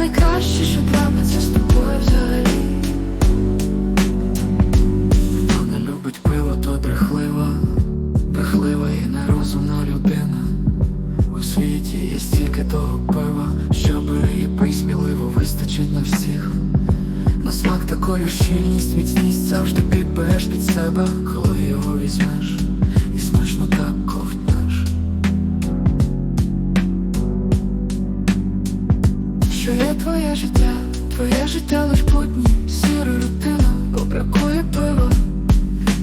найкраще, що трапиться з тобою взагалі. Хто любить пиво, то брехлива, брехлива і нерозумна людина. У світі є стільки того пива, що і письміливо вистачить на всіх. На смак такою щільність, міцність завжди підбереш під себе, коли його візьмеш. Є твоє життя, твоє життя лиш будні, сіра рутина, бо бракує пива.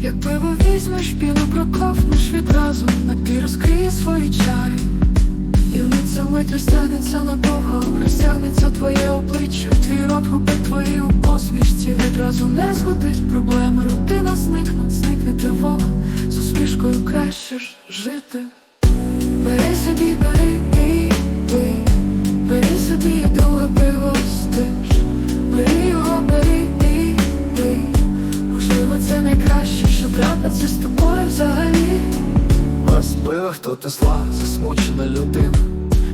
Як пиво візьмеш, піну проковнеш відразу, напій розкриє свої чари. І вмить ця мить розтягнеться надовго, розтягнеться твоє обличчя, твій рот губить твої у посмішці, відразу не згодить проблеми, рутина зникне, зникне тривога, з усмішкою краще ж жити. Бери собі, бери тобою взагалі. Розбила хто ти зла, засмучена людина.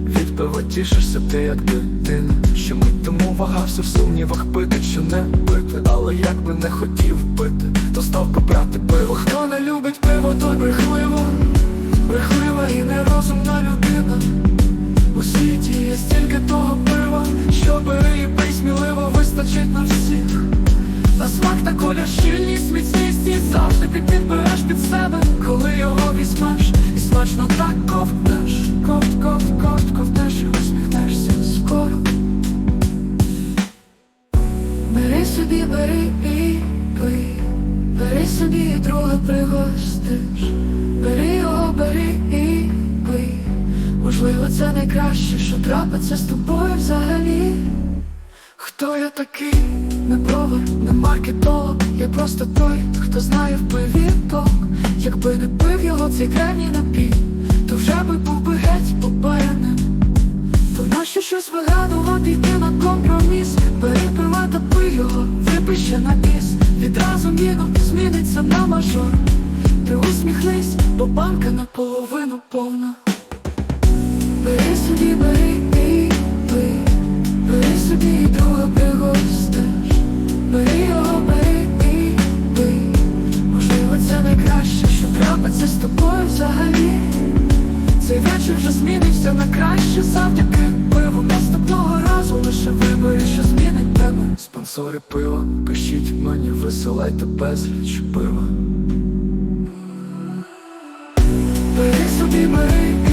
Від пива тішишся ти як дитина. Що мить тому вагався в сумнівах пити чи не пити, але як би не хотів пити, то став би пиво. Хто не любить пиво, той брехливо, брехлива і нерозумна людина. У світі є стільки того пива, що бери і пий сміливо вистачить на всіх. На смак та колір щільність, міцність і завжди підбереш під себе, коли його візьмеш, і смачно так ковтнеш, ковт, ковт, ковт, ковтнеш і усміхнешся скоро. Бери собі, бери і пий, бери собі і друга пригостиш, бери його, бери і пий. Можливо, це найкраще, що трапиться з тобою взагалі. Хто я такий? Не повар, не маркетолог Я просто той, хто знає в пиві ток Якби не пив його цей крайній напій То вже би був би геть попаяним То нащо щось вигадувати йти на компроміс? Бери пива та пий його, випий ще на біс. Відразу міном зміниться на мажор. Ти усміхнись, бо банка наполовину повна. Бери собі, бери трапиться з тобою взагалі. Цей вечір вже змінився на краще. Завдяки пиву Наступного разу лише вибори, що змінить тебе. Спонсори пива, пишіть мені, висилайте безліч пива. Бери собі, бери і